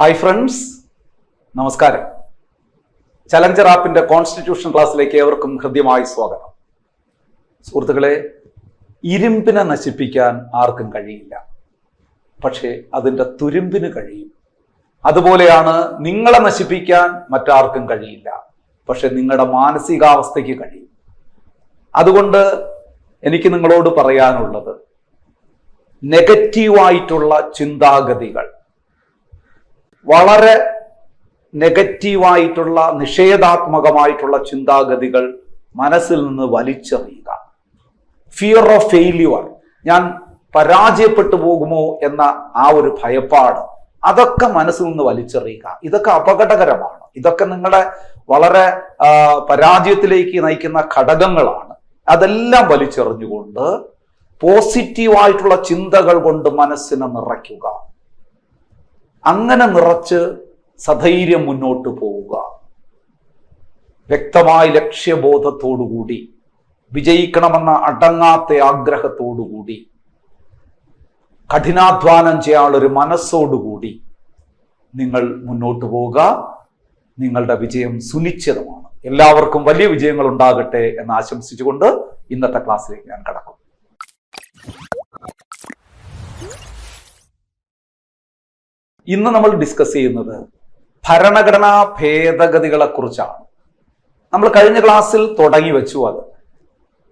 Hi friends നമസ്കാരം. Challenger ആപ്പിന്റെ constitution ക്ലാസ്സിലേക്ക് ഏവർക്കും ഹൃദ്യമായി സ്വാഗതം. സുഹൃത്തുക്കളെ ഇരുമ്പിനെ നശിപ്പിക്കാൻ ആർക്കും കഴിയില്ല. പക്ഷേ അതിന്റെ തുരുമ്പിന് കഴിയും. അതുപോലെയാണ് നിങ്ങളെ നശിപ്പിക്കാൻ മറ്റാർക്കും കഴിയില്ല. പക്ഷെ നിങ്ങളുടെ മാനസികാവസ്ഥയ്ക്ക് കഴിയും. അതുകൊണ്ട് എനിക്ക് നിങ്ങളോട് പറയാനുള്ളത് നെഗറ്റീവായിട്ടുള്ള ചിന്താഗതികൾ വളരെ നെഗറ്റീവായിട്ടുള്ള നിഷേധാത്മകമായിട്ടുള്ള ചിന്താഗതികൾ മനസ്സിൽ നിന്ന് വലിച്ചെറിയുക. ഫിയർ ഓഫ് ഫെയില്യുവർ ഞാൻ പരാജയപ്പെട്ടു പോകുമോ എന്ന ആ ഒരു ഭയപ്പാട്. അതൊക്കെ മനസ്സിൽ നിന്ന് വലിച്ചെറിയുക. ഇതൊക്കെ അപകടകരമാണ്. ഇതൊക്കെ നിങ്ങളെ വളരെ പരാജയത്തിലേക്ക് നയിക്കുന്ന ഘടകങ്ങളാണ്. അതെല്ലാം വലിച്ചെറിഞ്ഞുകൊണ്ട് പോസിറ്റീവായിട്ടുള്ള ചിന്തകൾ കൊണ്ട് മനസ്സിനെ നിറയ്ക്കുക. അങ്ങനെ നിറച്ച് സധൈര്യം മുന്നോട്ട് പോവുക. വ്യക്തമായ ലക്ഷ്യബോധത്തോടുകൂടി വിജയിക്കണമെന്ന അടങ്ങാത്ത ആഗ്രഹത്തോടുകൂടി കഠിനാധ്വാനം ചെയ്യാനുള്ളൊരു മനസ്സോടുകൂടി നിങ്ങൾ മുന്നോട്ട് പോവുക. നിങ്ങളുടെ വിജയം സുനിശ്ചിതമാണ്. എല്ലാവർക്കും വലിയ വിജയങ്ങൾ ഉണ്ടാകട്ടെ എന്ന് ആശംസിച്ചുകൊണ്ട് ഇന്നത്തെ ക്ലാസ്സിലേക്ക് ഞാൻ കടക്കും ഇന്ന് നമ്മൾ ഡിസ്കസ് ചെയ്യുന്നത് ഭരണഘടനാ ഭേദഗതികളെ കുറിച്ചാണ് നമ്മൾ കഴിഞ്ഞ ക്ലാസ്സിൽ തുടങ്ങി വെച്ചു അത്.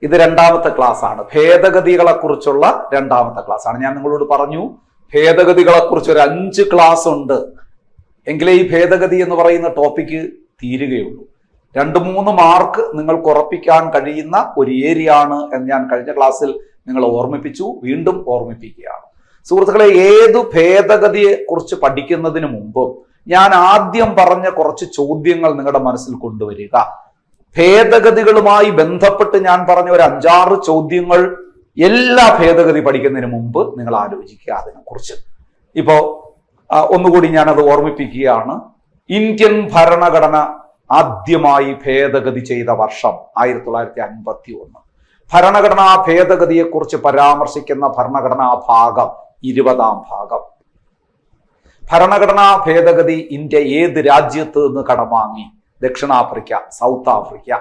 ഇത് രണ്ടാമത്തെ ക്ലാസ് ആണ്. ഭേദഗതികളെ കുറിച്ചുള്ള രണ്ടാമത്തെ ക്ലാസ് ആണ്. ഞാൻ നിങ്ങളോട് പറഞ്ഞു ഭേദഗതികളെ കുറിച്ച് ഒരു അഞ്ച് ക്ലാസ് ഉണ്ട്. എങ്കിലേ ഈ ഭേദഗതി എന്ന് പറയുന്ന ടോപ്പിക്ക് തീരുകയുള്ളൂ. രണ്ട് മൂന്ന് മാർക്ക് നിങ്ങൾക്ക് ഉറപ്പിക്കാൻ കഴിയുന്ന ഒരു ഏരിയ ആണ് എന്ന് ഞാൻ കഴിഞ്ഞ ക്ലാസ്സിൽ നിങ്ങളെ ഓർമ്മിപ്പിച്ചു. വീണ്ടും ഓർമ്മിപ്പിക്കുകയാണ്. സുഹൃത്തുക്കളെ ഏതു ഭേദഗതിയെ കുറിച്ച് പഠിക്കുന്നതിന് മുമ്പ് ഞാൻ ആദ്യം പറഞ്ഞ കുറച്ച് ചോദ്യങ്ങൾ നിങ്ങളുടെ മനസ്സിൽ കൊണ്ടുവരിക. ഭേദഗതികളുമായി ബന്ധപ്പെട്ട് ഞാൻ പറഞ്ഞ ഒരു അഞ്ചാറ് ചോദ്യങ്ങൾ എല്ലാ ഭേദഗതി പഠിക്കുന്നതിന് മുമ്പ് നിങ്ങൾ ആലോചിക്കുക അതിനെക്കുറിച്ച്. ഇപ്പോ ഒന്നുകൂടി ഞാനത് ഓർമ്മിപ്പിക്കുകയാണ്. ഇന്ത്യൻ ഭരണഘടന ആദ്യമായി ഭേദഗതി ചെയ്ത വർഷം ആയിരത്തി തൊള്ളായിരത്തി അൻപത്തി ഒന്ന് ഭരണഘടനാ ഭേദഗതിയെക്കുറിച്ച് പരാമർശിക്കുന്ന ഭരണഘടനാ ഭാഗം ഇരുപതാം ഭാഗം. ഭരണഘടനാ ഭേദഗതി ഇന്ത്യ ഏത് രാജ്യത്ത് നിന്ന് കടമാങ്ങി ദക്ഷിണാഫ്രിക്ക സൗത്ത് ആഫ്രിക്ക.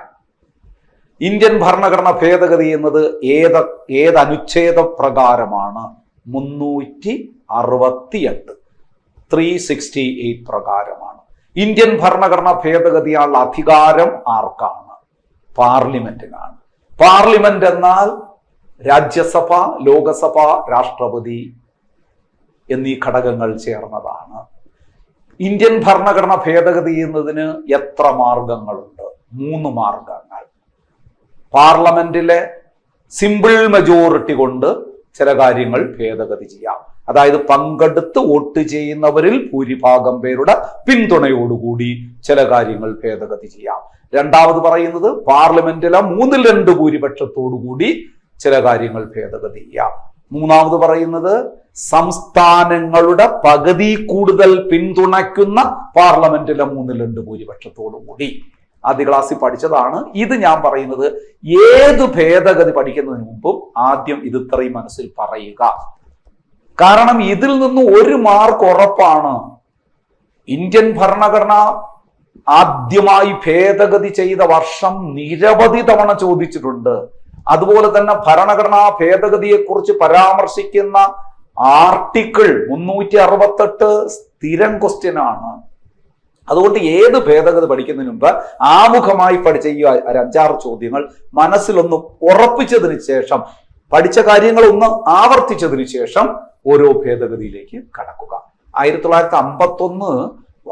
ഇന്ത്യൻ ഭരണഘടന ഭേദഗതി എന്നത് ഏത് ഏത് അനുച്ഛേദ പ്രകാരമാണ്. മുന്നൂറ്റി അറുപത്തിയെട്ട്. ത്രീ സിക്സ്റ്റി എയ്റ്റ് പ്രകാരമാണ്. ഇന്ത്യൻ ഭരണഘടന ഭേദഗതിയാനുള്ള അധികാരം ആർക്കാണ്? പാർലമെന്റിനാണ്. പാർലമെന്റ് എന്നാൽ രാജ്യസഭ ലോകസഭ രാഷ്ട്രപതി എന്നീ ഘടകങ്ങൾ ചേർന്നതാണ്. ഇന്ത്യൻ ഭരണഘടന ഭേദഗതി ചെയ്യുന്നതിന് എത്ര മാർഗങ്ങളുണ്ട്? മൂന്ന് മാർഗങ്ങൾ. പാർലമെന്റിലെ സിമ്പിൾ മെജോറിറ്റി കൊണ്ട് ചില കാര്യങ്ങൾ ഭേദഗതി ചെയ്യാം. അതായത് പങ്കെടുത്ത് വോട്ട് ചെയ്യുന്നവരിൽ ഭൂരിഭാഗം പേരുടെ പിന്തുണയോടുകൂടി ചില കാര്യങ്ങൾ ഭേദഗതി ചെയ്യാം. രണ്ടാമത് പറയുന്നത് പാർലമെന്റിലെ മൂന്നിൽ രണ്ട് ഭൂരിപക്ഷത്തോടുകൂടി ചില കാര്യങ്ങൾ ഭേദഗതി ചെയ്യാം. മൂന്നാമത് പറയുന്നത് സംസ്ഥാനങ്ങളുടെ പകുതി കൂടുതൽ പിന്തുണയ്ക്കുന്ന പാർലമെന്റിലെ മൂന്നിൽ രണ്ട് ഭൂരിപക്ഷത്തോടു കൂടി. ആദ്യ ക്ലാസ്സിൽ പഠിച്ചതാണ്. ഇത് ഞാൻ പറയുന്നത് ഏത് ഭേദഗതി പഠിക്കുന്നതിന് മുമ്പും ആദ്യം ഇത് ഇത്രയും മനസ്സിൽ പറയുക. കാരണം ഇതിൽ നിന്ന് ഒരു മാർക്ക് ഉറപ്പാണ്. ഇന്ത്യൻ ഭരണഘടന ആദ്യമായി ഭേദഗതി ചെയ്ത വർഷം നിരവധി തവണ ചോദിച്ചിട്ടുണ്ട്. അതുപോലെ തന്നെ ഭരണഘടനാ ഭേദഗതിയെ കുറിച്ച് പരാമർശിക്കുന്ന ആർട്ടിക്കിൾ മുന്നൂറ്റി അറുപത്തെട്ട് സ്ഥിരം ക്വസ്റ്റ്യൻ ആണ്. അതുകൊണ്ട് ഏത് ഭേദഗതി പഠിക്കുന്നതിന് മുമ്പ് ആമുഖമായി പഠിച്ച ഈ അഞ്ചാറ് ചോദ്യങ്ങൾ മനസ്സിലൊന്ന് ഉറപ്പിച്ചതിന് ശേഷം പഠിച്ച കാര്യങ്ങൾ ഒന്ന് ആവർത്തിച്ചതിന് ശേഷം ഓരോ ഭേദഗതിയിലേക്ക് കടക്കുക. ആയിരത്തി തൊള്ളായിരത്തി അമ്പത്തൊന്ന്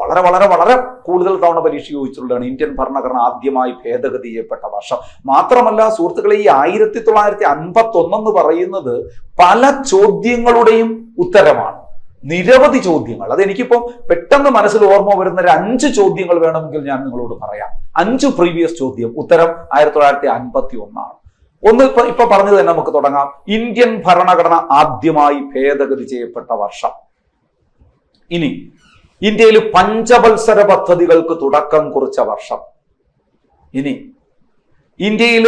വളരെ വളരെ വളരെ കൂടുതൽ തവണ പരീക്ഷ ചോദിച്ചിട്ടുള്ളതാണ്. ഇന്ത്യൻ ഭരണഘടന ആദ്യമായി ഭേദഗതി ചെയ്യപ്പെട്ട വർഷം. മാത്രമല്ല സുഹൃത്തുക്കളെ ഈ ആയിരത്തി തൊള്ളായിരത്തി അൻപത്തി ഒന്നെന്ന് പറയുന്നത് പല ചോദ്യങ്ങളുടെയും ഉത്തരമാണ്. നിരവധി ചോദ്യങ്ങൾ. അത് പെട്ടെന്ന് മനസ്സിൽ ഓർമ്മ വരുന്ന ഒരു അഞ്ച് ചോദ്യങ്ങൾ വേണമെങ്കിൽ ഞാൻ നിങ്ങളോട് പറയാം. അഞ്ച് പ്രീവിയസ് ചോദ്യം. ഉത്തരം ആയിരത്തി തൊള്ളായിരത്തി അൻപത്തി ഒന്നാണ് ഒന്ന് ഇപ്പൊ ഇപ്പൊ പറഞ്ഞത് തന്നെ നമുക്ക് തുടങ്ങാം. ഇന്ത്യൻ ഭരണഘടന ആദ്യമായി ഭേദഗതി ചെയ്യപ്പെട്ട വർഷം. ഇനി ഇന്ത്യയിൽ പഞ്ചവത്സര പദ്ധതികൾക്ക് തുടക്കം കുറിച്ച വർഷം. ഇനി ഇന്ത്യയിൽ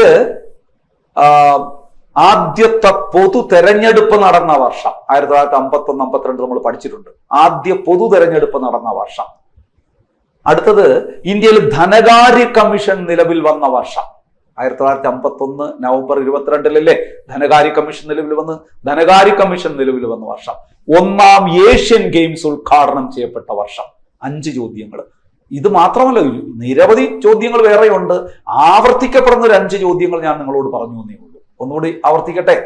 ആദ്യത്തെ പൊതു തെരഞ്ഞെടുപ്പ് നടന്ന വർഷം. ആയിരത്തി തൊള്ളായിരത്തി അമ്പത്തി ഒന്ന് അമ്പത്തിരണ്ട് നമ്മൾ പഠിച്ചിട്ടുണ്ട്. ആദ്യ പൊതു തെരഞ്ഞെടുപ്പ് നടന്ന വർഷം. അടുത്തത് ഇന്ത്യയിൽ ധനകാര്യ കമ്മീഷൻ നിലവിൽ വന്ന വർഷം. ആയിരത്തി തൊള്ളായിരത്തി അമ്പത്തി ഒന്ന് നവംബർ ഇരുപത്തിരണ്ടിലല്ലേ ധനകാര്യ കമ്മീഷൻ നിലവിൽ വന്ന്? ധനകാര്യ കമ്മീഷൻ നിലവിൽ വന്ന വർഷം. ഒന്നാം ഏഷ്യൻ ഗെയിംസ് ഉദ്ഘാടനം ചെയ്യപ്പെട്ട വർഷം. അഞ്ച് ചോദ്യങ്ങൾ ഇത് മാത്രമല്ല നിരവധി ചോദ്യങ്ങൾ വേറെയുണ്ട്. ആവർത്തിക്കപ്പെടുന്ന ഒരു അഞ്ച് ചോദ്യങ്ങൾ ഞാൻ നിങ്ങളോട് പറഞ്ഞു തന്നേ ഉള്ളൂ. ഒന്നുകൂടി ആവർത്തിക്കട്ടെ.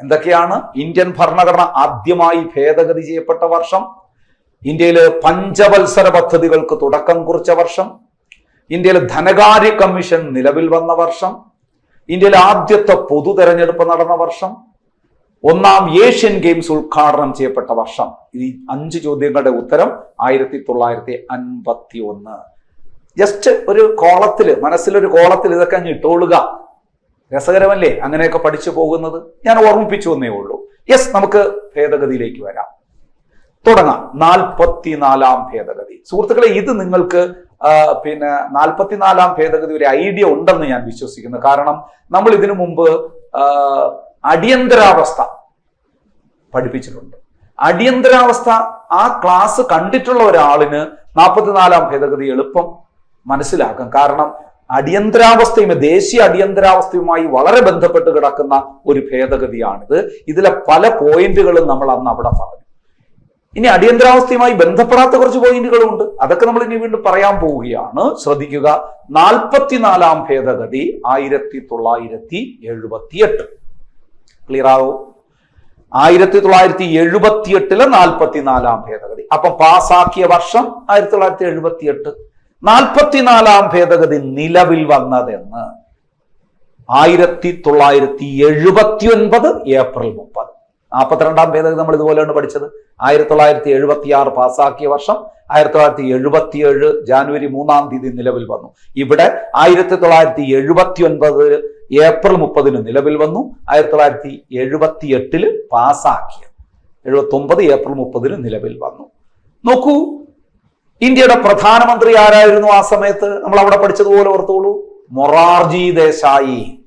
എന്തൊക്കെയാണ് ഇന്ത്യൻ ഭരണഘടന ആദ്യമായി ഭേദഗതി ചെയ്യപ്പെട്ട വർഷം? ഇന്ത്യയിലെ പഞ്ചവത്സര പദ്ധതികൾക്ക് തുടക്കം കുറിച്ച വർഷം. ഇന്ത്യയിലെ ധനകാര്യ കമ്മീഷൻ നിലവിൽ വന്ന വർഷം. ഇന്ത്യയിലെ ആദ്യത്തെ പൊതു തെരഞ്ഞെടുപ്പ് നടന്ന വർഷം. ഒന്നാം ഏഷ്യൻ ഗെയിംസ് ഉദ്ഘാടനം ചെയ്യപ്പെട്ട വർഷം. ഈ അഞ്ച് ചോദ്യങ്ങളുടെ ഉത്തരം ആയിരത്തി തൊള്ളായിരത്തി അൻപത്തി ഒന്ന് ജസ്റ്റ് ഒരു കോളത്തിൽ മനസ്സിലൊരു കോളത്തിൽ ഇതൊക്കെ അങ്ങ് ഇട്ടോളുക. രസകരമല്ലേ അങ്ങനെയൊക്കെ പഠിച്ചു പോകുന്നത്? ഞാൻ ഓർമ്മിപ്പിച്ചു എന്നേ ഉള്ളൂ. യെസ് നമുക്ക് ഭേദഗതിയിലേക്ക് വരാം. തുടങ്ങാം. നാൽപ്പത്തിനാലാം ഭേദഗതി. സുഹൃത്തുക്കളെ ഇത് നിങ്ങൾക്ക് പിന്നെ നാൽപ്പത്തിനാലാം ഭേദഗതി ഒരു ഐഡിയ ഉണ്ടെന്ന് ഞാൻ വിശ്വസിക്കുന്നു. കാരണം നമ്മൾ ഇതിനു മുമ്പ് അടിയന്തരാവസ്ഥ പഠിപ്പിച്ചിട്ടുണ്ട്. അടിയന്തരാവസ്ഥ ആ ക്ലാസ് കണ്ടിട്ടുള്ള ഒരാളിന് നാൽപ്പത്തിനാലാം ഭേദഗതി എളുപ്പം മനസ്സിലാക്കാം. കാരണം അടിയന്തരാവസ്ഥയും ദേശീയ അടിയന്തരാവസ്ഥയുമായി വളരെ ബന്ധപ്പെട്ട് കിടക്കുന്ന ഒരു ഭേദഗതിയാണിത്. ഇതിലെ പല പോയിന്റുകളും നമ്മൾ അന്ന് അവിടെ പറഞ്ഞു. ഇനി അടിയന്തരാവസ്ഥയുമായി ബന്ധപ്പെടാത്ത കുറച്ച് പോയിന്റുകളുണ്ട് അതൊക്കെ നമ്മൾ ഇനി വീണ്ടും പറയാൻ പോവുകയാണ്. ശ്രദ്ധിക്കുക. നാൽപ്പത്തിനാലാം ഭേദഗതി ആയിരത്തി തൊള്ളായിരത്തി എഴുപത്തി എട്ട് ക്ലിയർ ആവോ. ആയിരത്തി തൊള്ളായിരത്തി എഴുപത്തി എട്ടിലെ നാൽപ്പത്തിനാലാം ഭേദഗതി. അപ്പൊ പാസാക്കിയ വർഷം ആയിരത്തി തൊള്ളായിരത്തി എഴുപത്തി എട്ട് നാൽപ്പത്തിനാലാം ഭേദഗതി നിലവിൽ വന്നതെന്ന് ആയിരത്തി തൊള്ളായിരത്തി എഴുപത്തി ഒൻപത് ഏപ്രിൽ മുപ്പത്. നാൽപ്പത്തിരണ്ടാം ഭേദഗതി നമ്മൾ ഇതുപോലെയാണ് പഠിച്ചത്. ആയിരത്തി തൊള്ളായിരത്തി എഴുപത്തി ആറ് പാസ്സാക്കിയ വർഷം ആയിരത്തി തൊള്ളായിരത്തി എഴുപത്തി ഏഴ് ജാനുവരി മൂന്നാം തീയതി നിലവിൽ വന്നു. ഇവിടെ ആയിരത്തി തൊള്ളായിരത്തി എഴുപത്തി ഒൻപത് ഏപ്രിൽ മുപ്പതിന് നിലവിൽ വന്നു. ആയിരത്തി തൊള്ളായിരത്തി എഴുപത്തി എട്ടിൽ പാസ്സാക്കിയത്. എഴുപത്തി ഒമ്പത് ഏപ്രിൽ മുപ്പതിന് നിലവിൽ വന്നു. നോക്കൂ ഇന്ത്യയുടെ പ്രധാനമന്ത്രി ആരായിരുന്നു ആ സമയത്ത്? നമ്മൾ അവിടെ പഠിച്ചതുപോലെ ഓർത്തോളൂ. മൊറാർജി ദേശായി.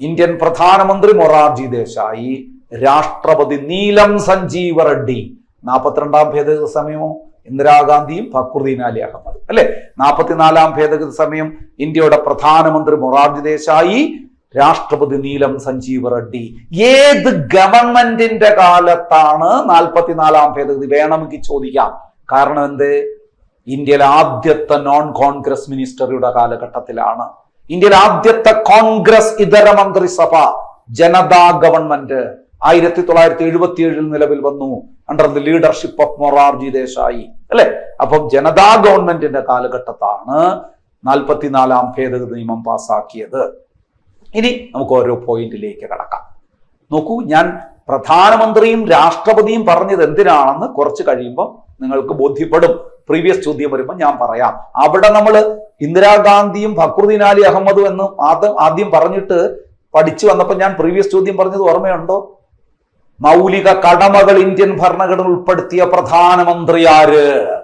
ഇന്ത്യൻ പ്രധാനമന്ത്രി മൊറാർജി ദേശായി. രാഷ്ട്രപതി നീലം സഞ്ജീവ റെഡ്ഡി. നാൽപ്പത്തിരണ്ടാം ഭേദഗതി സമയമോ? ഇന്ദിരാഗാന്ധിയും ഫക്രുദ്ദീൻ അലി അഹമ്മദ് അല്ലെ? നാൽപ്പത്തിനാലാം ഭേദഗതി സമയം ഇന്ത്യയുടെ പ്രധാനമന്ത്രി മൊറാർജി ദേശായി. രാഷ്ട്രപതി നീലം സഞ്ജീവ് റെഡ്ഡി. ഏത് ഗവൺമെന്റിന്റെ കാലത്താണ് നാൽപ്പത്തിനാലാം ഭേദഗതി വേണമെങ്കിൽ ചോദിക്കാം. കാരണം എന്ത്? ഇന്ത്യയിലെ ആദ്യത്തെ നോൺ കോൺഗ്രസ് മിനിസ്റ്ററിയുടെ കാലഘട്ടത്തിലാണ്. ഇന്ത്യയിലെ ആദ്യത്തെ കോൺഗ്രസ് ഇതര മന്ത്രിസഭ ജനതാ ഗവൺമെന്റ് ആയിരത്തി തൊള്ളായിരത്തി എഴുപത്തി ഏഴിൽ നിലവിൽ വന്നു. Under the leadership of Morarji Desai അല്ലെ? അപ്പം ജനതാ ഗവൺമെന്റിന്റെ കാലഘട്ടത്താണ് നാൽപ്പത്തിനാലാം ഭേദഗതി നിയമം പാസാക്കിയത്. ഇനി നമുക്ക് ഓരോ പോയിന്റിലേക്ക് കടക്കാം. നോക്കൂ ഞാൻ പ്രധാനമന്ത്രിയും രാഷ്ട്രപതിയും പറഞ്ഞത് എന്തിനാണെന്ന് കുറച്ച് കഴിയുമ്പോൾ നിങ്ങൾക്ക് ബോധ്യപ്പെടും. പ്രീവിയസ് ചോദ്യം വരുമ്പോൾ ഞാൻ പറയാം. അവിടെ നമ്മൾ ഇന്ദിരാഗാന്ധിയും ഫക്രുദ്ദീൻ അലി അഹമ്മദും എന്ന് ആദ്യം ആദ്യം പറഞ്ഞിട്ട് പഠിച്ചു വന്നപ്പോൾ ഞാൻ പ്രീവിയസ് ചോദ്യം പറഞ്ഞത് ഓർമ്മയുണ്ടോ? മൗലിക കടമകൾ ഇന്ത്യൻ ഭരണഘടന ഉൾപ്പെടുത്തിയ പ്രധാനമന്ത്രി ആര്?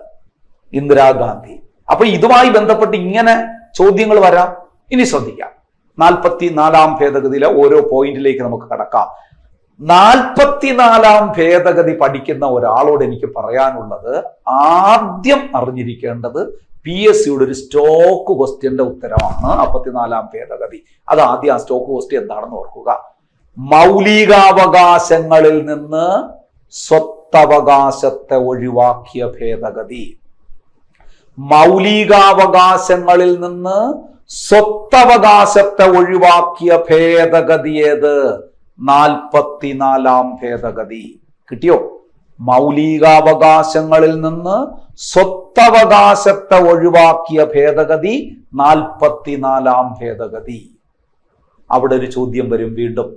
ഇന്ദിരാഗാന്ധി. അപ്പൊ ഇതുമായി ബന്ധപ്പെട്ട് ഇങ്ങനെ ചോദ്യങ്ങൾ വരാം. ഇനി ശ്രദ്ധിക്കാം. നാൽപ്പത്തി നാലാം ഭേദഗതിയിലെ ഓരോ പോയിന്റിലേക്ക് നമുക്ക് കടക്കാം. നാൽപ്പത്തിനാലാം ഭേദഗതി പഠിക്കുന്ന ഒരാളോട് എനിക്ക് പറയാനുള്ളത് ആദ്യം അറിഞ്ഞിരിക്കേണ്ടത് പി എസ് സിയുടെ ഒരു സ്റ്റോക്ക് ക്വസ്റ്റ്യന്റെ ഉത്തരമാണ് നാൽപ്പത്തിനാലാം ഭേദഗതി. അത് ആദ്യം ആ സ്റ്റോക്ക് ക്വസ്റ്റ്യൻ എന്താണെന്ന് ഓർക്കുക. മൗലികാവകാശങ്ങളിൽ നിന്ന് സ്വത്തവകാശത്തെ ഒഴിവാക്കിയ ഭേദഗതി. മൗലികാവകാശങ്ങളിൽ നിന്ന് സ്വത്തവകാശത്തെ ഒഴിവാക്കിയ ഭേദഗതി ഏത്? നാൽപ്പത്തിനാലാം ഭേദഗതി. കിട്ടിയോ? മൗലികാവകാശങ്ങളിൽ നിന്ന് സ്വത്തവകാശത്തെ ഒഴിവാക്കിയ ഭേദഗതി നാൽപ്പത്തിനാലാം ഭേദഗതി. അവിടെ ഒരു ചോദ്യം വരും വീണ്ടും.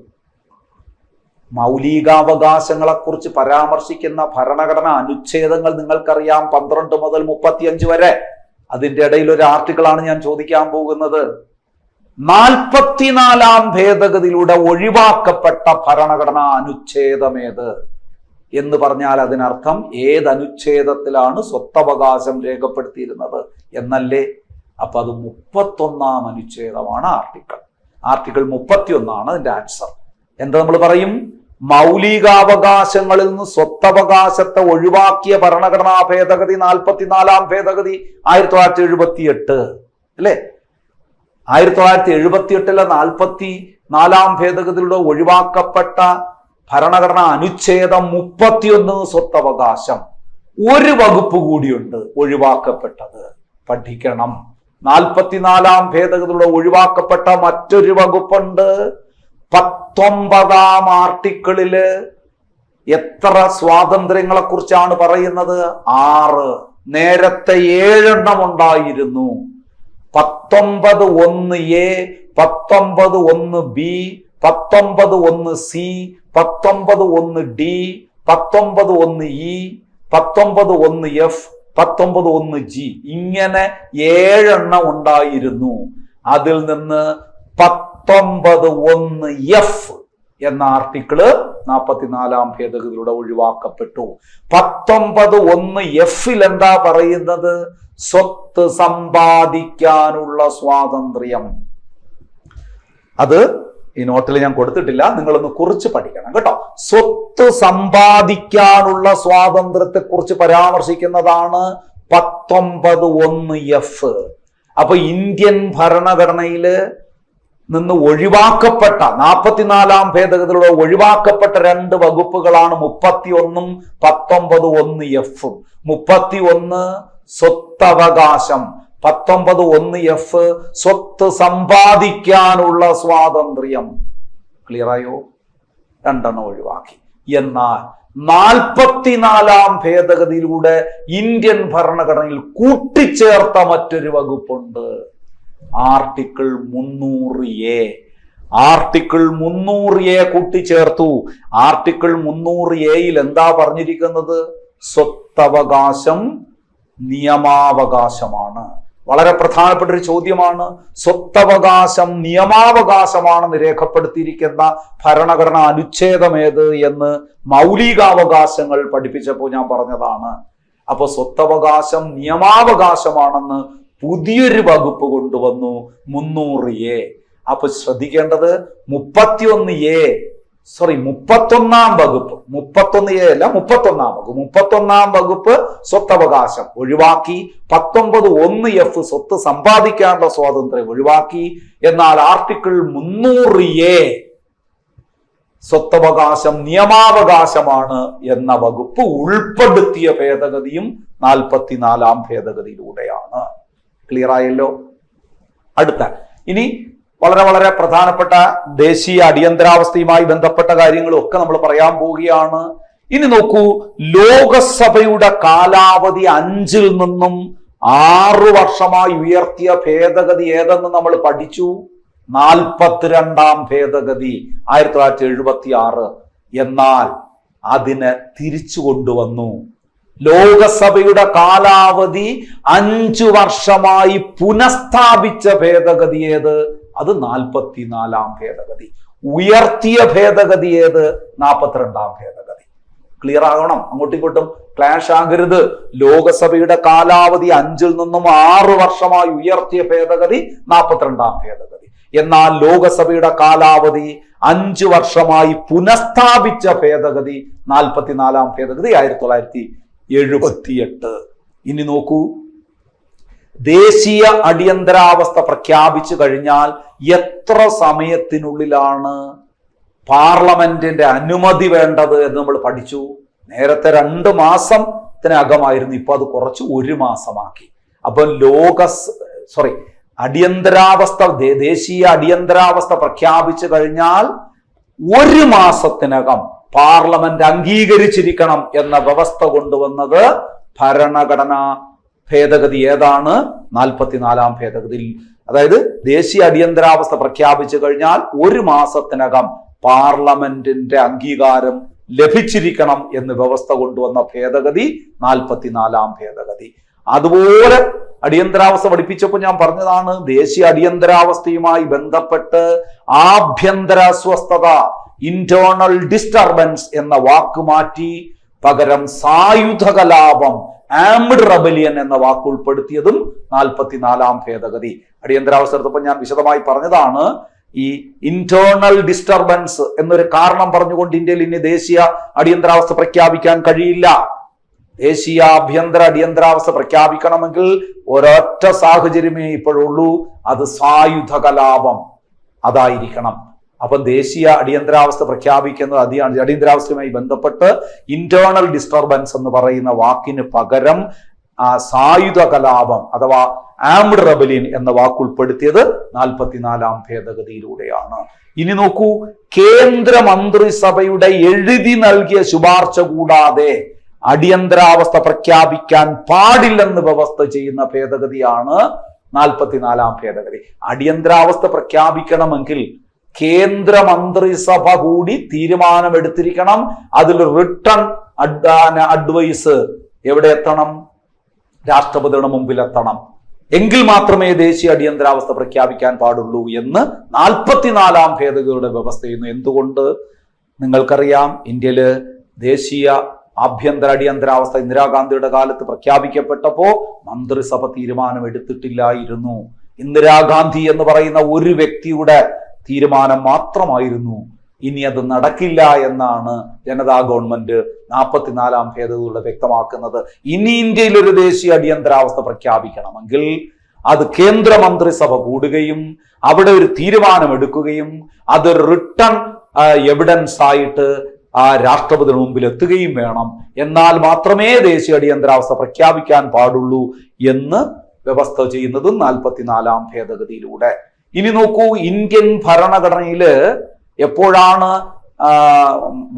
മൗലികാവകാശങ്ങളെക്കുറിച്ച് പരാമർശിക്കുന്ന ഭരണഘടന അനുച്ഛേദങ്ങൾ നിങ്ങൾക്കറിയാം പന്ത്രണ്ട് മുതൽ മുപ്പത്തിയഞ്ച് വരെ. അതിന്റെ ഇടയിൽ ഒരു ആർട്ടിക്കിളാണ് ഞാൻ ചോദിക്കാൻ പോകുന്നത്. നാൽപ്പത്തിനാലാം ഭേദഗതിയിലൂടെ ഒഴിവാക്കപ്പെട്ട ഭരണഘടനാ അനുച്ഛേദമേത് എന്ന് പറഞ്ഞാൽ അതിനർത്ഥം ഏത് അനുച്ഛേദത്തിലാണ് സ്വത്തവകാശം രേഖപ്പെടുത്തിയിരുന്നത് എന്നല്ലേ? അപ്പൊ അത് മുപ്പത്തൊന്നാം അനുച്ഛേദമാണ് ആർട്ടിക്കിൾ. ആർട്ടിക്കിൾ മുപ്പത്തിയൊന്നാണ് അതിന്റെ ആൻസർ. എന്താ നമ്മൾ പറയും? മൗലികാവകാശങ്ങളിൽ നിന്ന് സ്വത്തവകാശത്തെ ഒഴിവാക്കിയ ഭരണഘടനാ ഭേദഗതി നാൽപ്പത്തിനാലാം ഭേദഗതി ആയിരത്തി തൊള്ളായിരത്തി എഴുപത്തി എട്ട് അല്ലേ? ആയിരത്തി തൊള്ളായിരത്തി എഴുപത്തി എട്ടിലെ നാൽപ്പത്തി നാലാം ഭേദഗതിയിലൂടെ ഒഴിവാക്കപ്പെട്ട ഭരണഘടനാ അനുച്ഛേദം മുപ്പത്തിയൊന്ന് സ്വത്തവകാശം ഒരു വകുപ്പ് കൂടിയുണ്ട് ഒഴിവാക്കപ്പെട്ടത്. പഠിക്കണം. നാൽപ്പത്തിനാലാം ഭേദഗതിയിലൂടെ ഒഴിവാക്കപ്പെട്ട മറ്റൊരു വകുപ്പുണ്ട് പത്തൊമ്പതാം ആർട്ടിക്കിളിൽ എത്ര സ്വാതന്ത്ര്യങ്ങളെ കുറിച്ചാണ് പറയുന്നത്? ആറ്. നേരത്തെ ഏഴെണ്ണം ഉണ്ടായിരുന്നു. പത്തൊമ്പത് ഒന്ന് എ പത്തൊമ്പത് ഒന്ന് ബി പത്തൊമ്പത് ഒന്ന് സി പത്തൊമ്പത് ഒന്ന് ഡി പത്തൊമ്പത് ഒന്ന് ഇ പത്തൊമ്പത് ഒന്ന് എഫ് പത്തൊമ്പത് ഒന്ന് ജി. ഇങ്ങനെ ഏഴെണ്ണം ഉണ്ടായിരുന്നു. അതിൽ നിന്ന് പത്തൊമ്പത് ഒന്ന് എഫ് എന്ന ആർട്ടിക്കിൾ നാൽപ്പത്തിനാലാം ഭേദഗതിയിലൂടെ ഒഴിവാക്കപ്പെട്ടു. പത്തൊമ്പത് ഒന്ന് എഫിൽ എന്താ പറയുന്നത്? സ്വത്ത് സമ്പാദിക്കാനുള്ള സ്വാതന്ത്ര്യം. അത് ഈ നോട്ടിൽ ഞാൻ കൊടുത്തിട്ടില്ല. നിങ്ങളൊന്ന് കുറിച്ച് പഠിക്കണം കേട്ടോ. സ്വത്ത് സമ്പാദിക്കാനുള്ള സ്വാതന്ത്ര്യത്തെ കുറിച്ച് പരാമർശിക്കുന്നതാണ് പത്തൊമ്പത് ഒന്ന് എഫ് അപ്പൊ ഇന്ത്യൻ ഭരണഘടനയിൽ നിന്ന് ഒഴിവാക്കപ്പെട്ട നാൽപ്പത്തിനാലാം ഭേദഗതിയിലൂടെ ഒഴിവാക്കപ്പെട്ട രണ്ട് വകുപ്പുകളാണ് മുപ്പത്തി ഒന്നും പത്തൊമ്പത് ഒന്ന് എഫും മുപ്പത്തി ഒന്ന് സ്വത്തവകാശം പത്തൊമ്പത് ഒന്ന് എഫ് സ്വത്ത് സമ്പാദിക്കാനുള്ള സ്വാതന്ത്ര്യം. ക്ലിയറായോ? രണ്ടെണ്ണം ഒഴിവാക്കി. എന്നാൽ നാൽപ്പത്തിനാലാം ഭേദഗതിയിലൂടെ ഇന്ത്യൻ ഭരണഘടനയിൽ കൂട്ടിച്ചേർത്ത മറ്റൊരു വകുപ്പുണ്ട്. ആർട്ടിക്കിൾ മുന്നൂറ് എ. ആർട്ടിക്കിൾ മുന്നൂറ് എ കൂട്ടിച്ചേർത്തു. ആർട്ടിക്കിൾ മുന്നൂറ് എയിൽ എന്താ പറഞ്ഞിരിക്കുന്നത്? സ്വത്തവകാശം നിയമാവകാശമാണ്. വളരെ പ്രധാനപ്പെട്ട ഒരു ചോദ്യമാണ്. സ്വത്തവകാശം നിയമാവകാശമാണെന്ന് രേഖപ്പെടുത്തിയിരിക്കുന്ന ഭരണഘടന അനുച്ഛേദം ഏത് എന്ന് മൗലികാവകാശങ്ങൾ പഠിപ്പിച്ചപ്പോൾ ഞാൻ പറഞ്ഞതാണ്. അപ്പൊ സ്വത്തവകാശം നിയമാവകാശമാണെന്ന് പുതിയൊരു വകുപ്പ് കൊണ്ടുവന്നു മുന്നൂറ് എ. അപ്പൊ ശ്രദ്ധിക്കേണ്ടത് മുപ്പത്തിയൊന്ന് എ സോറി മുപ്പത്തൊന്നാം വകുപ്പ്. മുപ്പത്തൊന്ന് എ അല്ല മുപ്പത്തൊന്നാം വകുപ്പ്. മുപ്പത്തൊന്നാം വകുപ്പ് സ്വത്തവകാശം ഒഴിവാക്കി പത്തൊമ്പത് ഒന്ന് എഫ് സ്വത്ത് സമ്പാദിക്കാനുള്ള സ്വാതന്ത്ര്യം ഒഴിവാക്കി. എന്നാൽ ആർട്ടിക്കിൾ മുന്നൂറ് എ സ്വത്തവകാശം നിയമാവകാശമാണ് എന്ന വകുപ്പ് ഉൾപ്പെടുത്തിയ ഭേദഗതിയും നാൽപ്പത്തിനാലാം ഭേദഗതിയിലൂടെയാണ്. ക്ലിയർ ആയല്ലോ. അടുത്ത. ഇനി വളരെ വളരെ പ്രധാനപ്പെട്ട ദേശീയ അടിയന്തരാവസ്ഥയുമായി ബന്ധപ്പെട്ട കാര്യങ്ങളും ഒക്കെ നമ്മൾ പറയാൻ പോവുകയാണ്. ഇനി നോക്കൂ ലോകസഭയുടെ കാലാവധി അഞ്ചിൽ നിന്നും ആറു വർഷമായി ഉയർത്തിയ ഭേദഗതി ഏതെന്ന് നമ്മൾ പഠിച്ചു? നാൽപ്പത്തിരണ്ടാം ഭേദഗതി ആയിരത്തി തൊള്ളായിരത്തി എഴുപത്തി ആറ് എന്നാൽ അതിനെ തിരിച്ചു കൊണ്ടുവന്നു. ലോകസഭയുടെ കാലാവധി അഞ്ചു വർഷമായി പുനഃസ്ഥാപിച്ച ഭേദഗതി ഏത്? അത് നാൽപ്പത്തിനാലാം ഭേദഗതി. ഉയർത്തിയ ഭേദഗതി ഏത്? നാൽപ്പത്തിരണ്ടാം ഭേദഗതി. ക്ലിയർ ആകണം. അങ്ങോട്ടും ഇങ്ങോട്ടും ക്ലാഷ് ആകരുത്. ലോകസഭയുടെ കാലാവധി അഞ്ചിൽ നിന്നും ആറ് വർഷമായി ഉയർത്തിയ ഭേദഗതി നാൽപ്പത്തിരണ്ടാം ഭേദഗതി. എന്നാൽ ലോകസഭയുടെ കാലാവധി അഞ്ചു വർഷമായി പുനഃസ്ഥാപിച്ച ഭേദഗതി നാൽപ്പത്തിനാലാം ഭേദഗതി ആയിരത്തി തൊള്ളായിരത്തി എഴുപത്തിയെട്ട്. ഇനി നോക്കൂ. ദേശീയ അടിയന്തരാവസ്ഥ പ്രഖ്യാപിച്ചു കഴിഞ്ഞാൽ എത്ര സമയത്തിനുള്ളിലാണ് പാർലമെന്റിന്റെ അനുമതി വേണ്ടത് എന്ന് നമ്മൾ പഠിച്ചു. നേരത്തെ രണ്ട് മാസത്തിനകമായിരുന്നു ഇപ്പൊ അത് കുറച്ച് ഒരു മാസമാക്കി. അപ്പൊ ലോക സോറി അടിയന്തരാവസ്ഥ ദേശീയ അടിയന്തരാവസ്ഥ പ്രഖ്യാപിച്ചു കഴിഞ്ഞാൽ ഒരു മാസത്തിനകം പാർലമെന്റ് അംഗീകരിച്ചിരിക്കണം എന്ന വ്യവസ്ഥ കൊണ്ടുവന്നത് ഭരണഘടന ഭേദഗതി ഏതാണ്? നാൽപ്പത്തിനാലാം ഭേദഗതിയിൽ. അതായത് ദേശീയ അടിയന്തരാവസ്ഥ പ്രഖ്യാപിച്ചു കഴിഞ്ഞാൽ ഒരു മാസത്തിനകം പാർലമെന്റിന്റെ അംഗീകാരം ലഭിച്ചിരിക്കണം എന്ന് വ്യവസ്ഥ കൊണ്ടുവന്ന ഭേദഗതി നാൽപ്പത്തിനാലാം ഭേദഗതി. അതുപോലെ അടിയന്തരാവസ്ഥ പഠിപ്പിച്ചപ്പോൾ ഞാൻ പറഞ്ഞതാണ് ദേശീയ അടിയന്തരാവസ്ഥയുമായി ബന്ധപ്പെട്ട് ആഭ്യന്തര അസ്വസ്ഥത ഇന്റേണൽ ഡിസ്റ്റർബൻസ് എന്ന വാക്ക് മാറ്റി പകരം സായുധ കലാപം ആംഡ് റബലിയൻ എന്ന വാക്ക് ഉൾപ്പെടുത്തിയതും നാൽപ്പത്തിനാലാം ഭേദഗതി. അടിയന്തരാവസ്ഥ എടുത്തപ്പോൾ ഞാൻ വിശദമായി പറഞ്ഞതാണ് ഈ ഇന്റേണൽ ഡിസ്റ്റർബൻസ് എന്നൊരു കാരണം പറഞ്ഞുകൊണ്ട് ഇന്ത്യയിൽ ഇനി ദേശീയ അടിയന്തരാവസ്ഥ പ്രഖ്യാപിക്കാൻ കഴിയില്ല. ദേശീയ ആഭ്യന്തര അടിയന്തരാവസ്ഥ പ്രഖ്യാപിക്കണമെങ്കിൽ ഒരൊറ്റ സാഹചര്യമേ ഇപ്പോഴുള്ളൂ അത് സായുധ കലാപം. അതായിരിക്കണം. അപ്പൊ ദേശീയ അടിയന്തരാവസ്ഥ പ്രഖ്യാപിക്കുന്നത് അതി അടിയന്തരാവസ്ഥയുമായി ബന്ധപ്പെട്ട് ഇന്റേണൽ ഡിസ്റ്റർബൻസ് എന്ന് പറയുന്ന വാക്കിന് പകരം സായുധ കലാപം അഥവാ ആംഡ് റബലിൻ എന്ന വാക്ക് ഉൾപ്പെടുത്തിയത് നാൽപ്പത്തിനാലാം ഭേദഗതിയിലൂടെയാണ്. ഇനി നോക്കൂ കേന്ദ്ര മന്ത്രിസഭയുടെ എഴുതി നൽകിയ ശുപാർശ കൂടാതെ അടിയന്തരാവസ്ഥ പ്രഖ്യാപിക്കാൻ പാടില്ലെന്ന് വ്യവസ്ഥ ചെയ്യുന്ന ഭേദഗതിയാണ് നാൽപ്പത്തിനാലാം ഭേദഗതി. അടിയന്തരാവസ്ഥ പ്രഖ്യാപിക്കണമെങ്കിൽ കേന്ദ്ര മന്ത്രിസഭ കൂടി തീരുമാനമെടുത്തിരിക്കണം. അതിൽ റിട്ടേൺ അഡ്വൈസ് എവിടെ എത്തണം രാഷ്ട്രപതിയുടെ മുമ്പിൽ എത്തണം എങ്കിൽ മാത്രമേ ദേശീയ അടിയന്തരാവസ്ഥ പ്രഖ്യാപിക്കാൻ പാടുള്ളൂ എന്ന് നാൽപ്പത്തിനാലാം ഭേദഗതിയുടെ വ്യവസ്ഥ ചെയ്യുന്നു. എന്തുകൊണ്ട്? നിങ്ങൾക്കറിയാം ഇന്ത്യയിൽ ദേശീയ ആഭ്യന്തര അടിയന്തരാവസ്ഥ ഇന്ദിരാഗാന്ധിയുടെ കാലത്ത് പ്രഖ്യാപിക്കപ്പെട്ടപ്പോ മന്ത്രിസഭ തീരുമാനം എടുത്തിട്ടില്ലായിരുന്നു ഇന്ദിരാഗാന്ധി എന്ന് പറയുന്ന ഒരു വ്യക്തിയുടെ തീരുമാനം മാത്രമായിരുന്നു. ഇനി അത് നടക്കില്ല എന്നാണ് ജനതാ ഗവൺമെന്റ് നാൽപ്പത്തിനാലാം ഭേദഗതിയിലൂടെ വ്യക്തമാക്കുന്നത്. ഇനി ഇന്ത്യയിൽ ഒരു ദേശീയ അടിയന്തരാവസ്ഥ പ്രഖ്യാപിക്കണമെങ്കിൽ അത് കേന്ദ്രമന്ത്രിസഭ കൂടുകയും അവിടെ ഒരു തീരുമാനമെടുക്കുകയും അത് റിട്ടേൺ എവിഡൻസ് ആയിട്ട് ആ രാഷ്ട്രപതി മുമ്പിൽ എത്തുകയും വേണം. എന്നാൽ മാത്രമേ ദേശീയ അടിയന്തരാവസ്ഥ പ്രഖ്യാപിക്കാൻ പാടുള്ളൂ എന്ന് വ്യവസ്ഥ ചെയ്യുന്നതും നാൽപ്പത്തിനാലാം ഭേദഗതിയിലൂടെ. ഇനി നോക്കൂ ഇന്ത്യൻ ഭരണഘടനയിൽ എപ്പോഴാണ്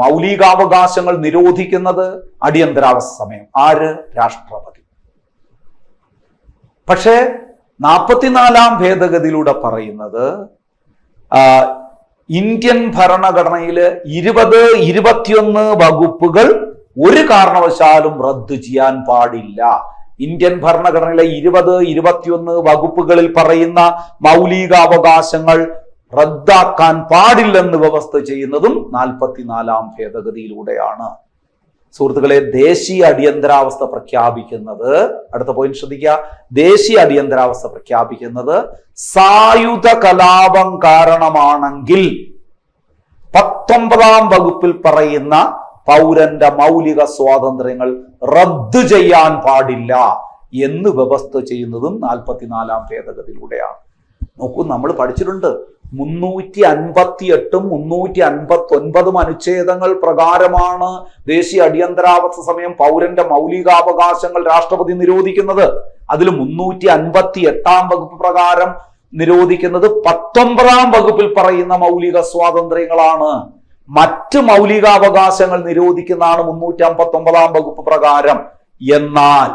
മൗലികാവകാശങ്ങൾ നിരോധിക്കുന്നത്? അടിയന്തരാവസ്ഥ സമയം. ആര്? രാഷ്ട്രപതി. പക്ഷേ നാൽപ്പത്തിനാലാം ഭേദഗതിയിലൂടെ പറയുന്നത് ഇന്ത്യൻ ഭരണഘടനയിൽ ഇരുപത് ഇരുപത്തിയൊന്ന് വകുപ്പുകൾ ഒരു കാരണവശാലും റദ്ദു ചെയ്യാൻ പാടില്ല. ഇന്ത്യൻ ഭരണഘടനയിലെ ഇരുപത് ഇരുപത്തിയൊന്ന് വകുപ്പുകളിൽ പറയുന്ന മൗലികാവകാശങ്ങൾ റദ്ദാക്കാൻ പാടില്ലെന്ന് വ്യവസ്ഥ ചെയ്യുന്നതും നാൽപ്പത്തിനാലാം ഭേദഗതിയിലൂടെയാണ്. സുഹൃത്തുക്കളെ ദേശീയ അടിയന്തരാവസ്ഥ പ്രഖ്യാപിക്കുന്നത് അടുത്ത പോയിന്റ് ശ്രദ്ധിക്കുക ദേശീയ അടിയന്തരാവസ്ഥ പ്രഖ്യാപിക്കുന്നത് സായുധ കലാപം കാരണമാണെങ്കിൽ പത്തൊമ്പതാം വകുപ്പിൽ പറയുന്ന പൗരന്റെ മൗലിക സ്വാതന്ത്ര്യങ്ങൾ റദ്ദു ചെയ്യാൻ പാടില്ല എന്ന് വ്യവസ്ഥ ചെയ്യുന്നതും നാൽപ്പത്തിനാലാം ഭേദഗതിയിലൂടെയാണ്. നോക്കൂ നമ്മൾ പഠിച്ചിട്ടുണ്ട്. മുന്നൂറ്റി അൻപത്തി എട്ടും മുന്നൂറ്റി അൻപത്തി ഒൻപതും അനുച്ഛേദങ്ങൾ പ്രകാരമാണ് ദേശീയ അടിയന്തരാവസ്ഥ സമയം പൗരന്റെ മൗലികാവകാശങ്ങൾ രാഷ്ട്രപതി നിരോധിക്കുന്നത്. അതിൽ മുന്നൂറ്റി അൻപത്തി എട്ടാം വകുപ്പ് പ്രകാരം നിരോധിക്കുന്നത് പത്തൊമ്പതാം വകുപ്പിൽ പറയുന്ന മൗലിക സ്വാതന്ത്ര്യങ്ങളാണ്. മറ്റ് മൗലികാവകാശങ്ങൾ നിരോധിക്കുന്നതാണ് മുന്നൂറ്റി അമ്പത്തി ഒമ്പതാം വകുപ്പ് പ്രകാരം. എന്നാൽ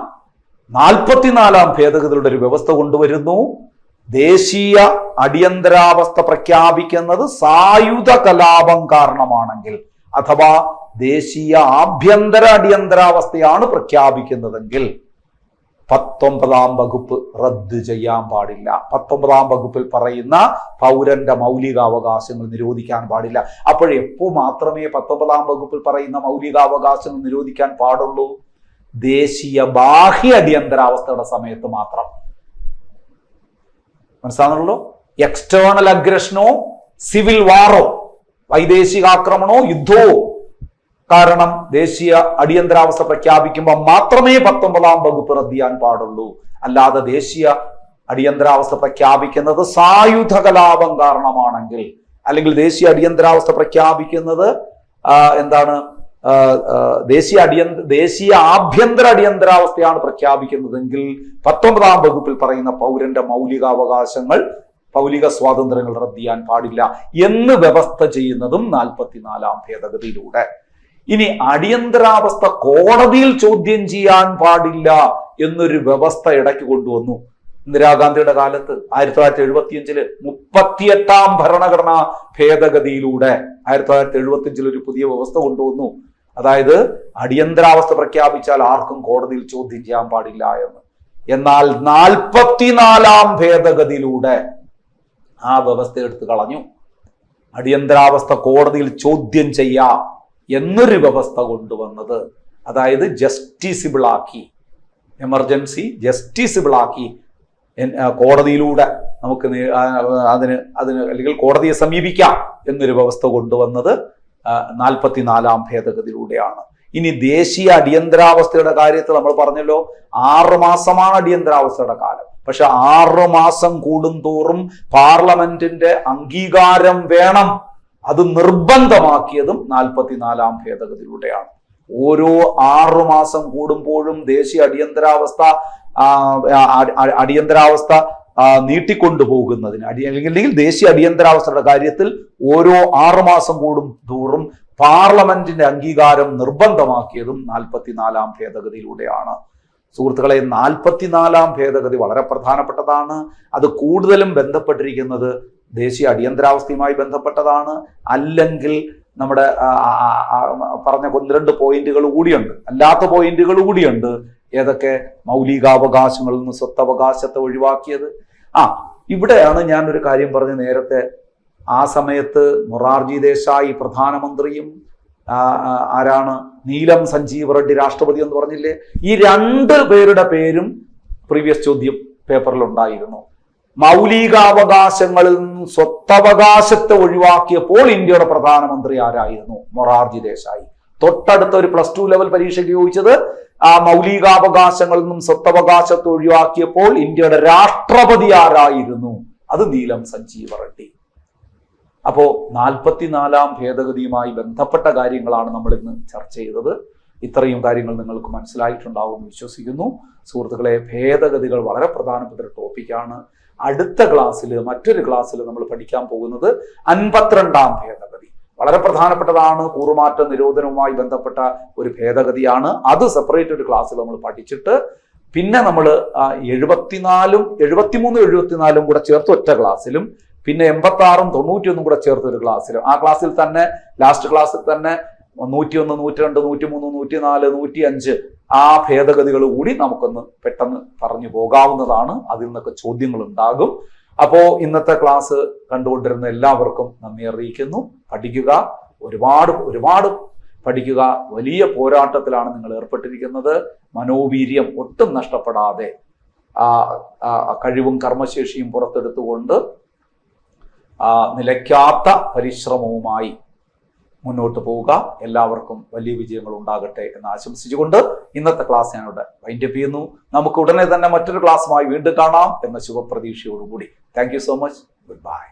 നാൽപ്പത്തിനാലാം ഭേദഗതിയുടെ ഒരു വ്യവസ്ഥ കൊണ്ടുവരുന്നു. ദേശീയ അടിയന്തരാവസ്ഥ പ്രഖ്യാപിക്കുന്നത് സായുധ കലാപം കാരണമാണെങ്കിൽ അഥവാ ദേശീയ ആഭ്യന്തര അടിയന്തരാവസ്ഥയാണ് പ്രഖ്യാപിക്കുന്നതെങ്കിൽ പത്തൊമ്പതാം വകുപ്പ് റദ്ദ് ചെയ്യാൻ പാടില്ല. പത്തൊമ്പതാം വകുപ്പിൽ പറയുന്ന പൗരന്റെ മൗലികാവകാശങ്ങൾ നിരോധിക്കാൻ പാടില്ല. അപ്പോഴെപ്പോ മാത്രമേ പത്തൊമ്പതാം വകുപ്പിൽ പറയുന്ന മൗലികാവകാശങ്ങൾ നിരോധിക്കാൻ പാടുള്ളൂ? ദേശീയ ബാഹ്യ അടിയന്തരാവസ്ഥയുടെ സമയത്ത് മാത്രം. മനസ്സിലാകുന്നുള്ളൂ എക്സ്റ്റേണൽ അഗ്രഷനോ സിവിൽ വാറോ വൈദേശിക ആക്രമണോ യുദ്ധമോ കാരണം ദേശീയ അടിയന്തരാവസ്ഥ പ്രഖ്യാപിക്കുമ്പോൾ മാത്രമേ പത്തൊമ്പതാം വകുപ്പ് റദ്ദ് ചെയ്യാൻ പാടുള്ളൂ. അല്ലാതെ ദേശീയ അടിയന്തരാവസ്ഥ പ്രഖ്യാപിക്കുന്നത് സായുധ കലാപം കാരണമാണെങ്കിൽ അല്ലെങ്കിൽ ദേശീയ അടിയന്തരാവസ്ഥ പ്രഖ്യാപിക്കുന്നത് എന്താണ് ദേശീയ അടിയന്ത ദേശീയ ആഭ്യന്തര അടിയന്തരാവസ്ഥയാണ് പ്രഖ്യാപിക്കുന്നതെങ്കിൽ പത്തൊമ്പതാം വകുപ്പിൽ പറയുന്ന പൗരന്റെ മൗലികാവകാശങ്ങൾ മൗലിക സ്വാതന്ത്ര്യങ്ങൾ റദ്ദ് ചെയ്യാൻ പാടില്ല എന്ന് വ്യവസ്ഥ ചെയ്യുന്നതും നാൽപ്പത്തിനാലാം ഭേദഗതിയിലൂടെ. ഇനി അടിയന്തരാവസ്ഥ കോടതിയിൽ ചോദ്യം ചെയ്യാൻ പാടില്ല എന്നൊരു വ്യവസ്ഥ ഇടയ്ക്ക് കൊണ്ടുവന്നു. ഇന്ദിരാഗാന്ധിയുടെ കാലത്ത് ആയിരത്തി തൊള്ളായിരത്തി എഴുപത്തിയഞ്ചിൽ മുപ്പത്തിയെട്ടാം ഭരണഘടനാ ഭേദഗതിയിലൂടെ ആയിരത്തി തൊള്ളായിരത്തി എഴുപത്തിയഞ്ചിൽ ഒരു പുതിയ വ്യവസ്ഥ കൊണ്ടുവന്നു. അതായത് അടിയന്തരാവസ്ഥ പ്രഖ്യാപിച്ചാൽ ആർക്കും കോടതിയിൽ ചോദ്യം ചെയ്യാൻ പാടില്ല എന്ന്. എന്നാൽ നാൽപ്പത്തിനാലാം ഭേദഗതിയിലൂടെ ആ വ്യവസ്ഥ എടുത്തു കളഞ്ഞു. അടിയന്തരാവസ്ഥ കോടതിയിൽ ചോദ്യം ചെയ്യാം. എന്നൊരു വ്യവസ്ഥ കൊണ്ടുവന്നത്. അതായത് ജസ്റ്റിസിബിൾ ആക്കി എമർജൻസി ജസ്റ്റിസിബിൾ ആക്കി കോടതിയിലൂടെ നമുക്ക് അതിന് അതിന് അല്ലെങ്കിൽ കോടതിയെ സമീപിക്കാം എന്നൊരു വ്യവസ്ഥ കൊണ്ടുവന്നത് നാൽപ്പത്തിനാലാം ഭേദഗതിയിലൂടെയാണ്. ഇനി ദേശീയ അടിയന്തരാവസ്ഥയുടെ കാര്യത്തിൽ നമ്മൾ പറഞ്ഞല്ലോ ആറ് മാസമാണ് അടിയന്തരാവസ്ഥയുടെ കാലം. പക്ഷെ ആറ് മാസം കൂടും പാർലമെന്റിന്റെ അംഗീകാരം വേണം. അത് നിർബന്ധമാക്കിയതും നാൽപ്പത്തിനാലാം ഭേദഗതിയിലൂടെയാണ്. ഓരോ ആറു മാസം കൂടുമ്പോഴും ദേശീയ അടിയന്തരാവസ്ഥ അടിയന്തരാവസ്ഥ നീട്ടിക്കൊണ്ടുപോകുന്നതിന് അടി അല്ലെങ്കിൽ ദേശീയ അടിയന്തരാവസ്ഥയുടെ കാര്യത്തിൽ ഓരോ ആറു മാസം കൂടും തോറും പാർലമെന്റിന്റെ അംഗീകാരം നിർബന്ധമാക്കിയതും നാൽപ്പത്തിനാലാം ഭേദഗതിയിലൂടെയാണ്. സുഹൃത്തുക്കളെ നാൽപ്പത്തിനാലാം ഭേദഗതി വളരെ പ്രധാനപ്പെട്ടതാണ്. അത് കൂടുതലും ബന്ധപ്പെട്ടിരിക്കുന്നത് ദേശീയ അടിയന്തരാവസ്ഥയുമായി ബന്ധപ്പെട്ടതാണ്. അല്ലെങ്കിൽ നമ്മുടെ പറഞ്ഞ ഒന്നിരണ്ട് പോയിന്റുകൾ കൂടിയുണ്ട്. അല്ലാത്ത പോയിന്റുകൾ കൂടിയുണ്ട്. ഏതൊക്കെ മൗലികാവകാശങ്ങളിൽ നിന്ന് സ്വത്തവകാശത്തെ ഒഴിവാക്കിയത്. ആ ഇവിടെയാണ് ഞാൻ ഒരു കാര്യം പറഞ്ഞ് നേരത്തെ ആ സമയത്ത് മൊറാർജി ദേശായി പ്രധാനമന്ത്രിയും ആരാണ്? നീലം സഞ്ജീവ് റെഡ്ഡി രാഷ്ട്രപതി എന്ന് പറഞ്ഞില്ലേ? ഈ രണ്ട് പേരുടെ പേരും പ്രീവിയസ് ചോദ്യം പേപ്പറിൽ ഉണ്ടായിരുന്നു. മൗലികാവകാശങ്ങളിൽ നിന്നും സ്വത്തവകാശത്തെ ഒഴിവാക്കിയപ്പോൾ ഇന്ത്യയുടെ പ്രധാനമന്ത്രി ആരായിരുന്നു? മൊറാർജി ദേശായി. തൊട്ടടുത്ത ഒരു പ്ലസ് ടു ലെവൽ പരീക്ഷയ്ക്ക് ചോദിച്ചത് ആ മൗലികാവകാശങ്ങളിൽ നിന്നും സ്വത്തവകാശത്തെ ഒഴിവാക്കിയപ്പോൾ ഇന്ത്യയുടെ രാഷ്ട്രപതി ആരായിരുന്നു? അത് നീലം സഞ്ജീവ റെഡ്ഡി അപ്പോ നാൽപ്പത്തിനാലാം ഭേദഗതിയുമായി ബന്ധപ്പെട്ട കാര്യങ്ങളാണ് നമ്മൾ ഇന്ന് ചർച്ച ചെയ്തത്. ഇത്രയും കാര്യങ്ങൾ നിങ്ങൾക്ക് മനസ്സിലായിട്ടുണ്ടാവും വിശ്വസിക്കുന്നു. സുഹൃത്തുക്കളെ ഭേദഗതികൾ വളരെ പ്രധാനപ്പെട്ട ഒരു ടോപ്പിക്കാണ് അടുത്ത ക്ലാസ്സിൽ മറ്റൊരു ക്ലാസ്സിൽ നമ്മൾ പഠിക്കാൻ പോകുന്നത് അൻപത്തിരണ്ടാം ഭേദഗതി. വളരെ പ്രധാനപ്പെട്ടതാണ്. കൂറുമാറ്റ നിരോധനവുമായി ബന്ധപ്പെട്ട ഒരു ഭേദഗതിയാണ്. അത് സെപ്പറേറ്റ് ഒരു ക്ലാസ്സിൽ നമ്മൾ പഠിച്ചിട്ട് പിന്നെ നമ്മൾ എഴുപത്തിനാലും എഴുപത്തിമൂന്നും എഴുപത്തിനാലും കൂടെ ചേർത്ത് ഒറ്റ ക്ലാസ്സിലും പിന്നെ എൺപത്തി ആറും തൊണ്ണൂറ്റിയൊന്നും കൂടെ ചേർത്ത് ഒരു ക്ലാസ്സിലും. ആ ക്ലാസ്സിൽ തന്നെ ലാസ്റ്റ് ക്ലാസ്സിൽ തന്നെ നൂറ്റിയൊന്ന് നൂറ്റി രണ്ട് നൂറ്റി മൂന്ന് നൂറ്റി നാല് നൂറ്റി അഞ്ച് ആ ഭേദഗതികൾ കൂടി നമുക്കൊന്ന് പെട്ടെന്ന് പറഞ്ഞു പോകാവുന്നതാണ്. അതിൽ നിന്നൊക്കെ ചോദ്യങ്ങൾ ഉണ്ടാകും അപ്പോ ഇന്നത്തെ ക്ലാസ് കണ്ടുകൊണ്ടിരുന്ന എല്ലാവർക്കും നന്ദി അറിയിക്കുന്നു. പഠിക്കുക. ഒരുപാട് ഒരുപാട് പഠിക്കുക. വലിയ പോരാട്ടത്തിലാണ് നിങ്ങൾ ഏർപ്പെട്ടിരിക്കുന്നത്. മനോവീര്യം ഒട്ടും നഷ്ടപ്പെടാതെ കഴിവും കർമ്മശേഷിയും പുറത്തെടുത്തുകൊണ്ട് നിലയ്ക്കാത്ത പരിശ്രമവുമായി മുന്നോട്ട് പോവുക. എല്ലാവർക്കും വലിയ വിജയങ്ങൾ ഉണ്ടാകട്ടെ എന്ന് ആശംസിച്ചുകൊണ്ട് ഇന്നത്തെ ക്ലാസ് ഞാനിവിടെ വൈൻഡപ്പ് ചെയ്യുന്നു. നമുക്ക് ഉടനെ തന്നെ മറ്റൊരു ക്ലാസ്സുമായി വീണ്ടും കാണാം എന്ന ശുഭപ്രതീക്ഷയോടുകൂടി. Thank so much goodbye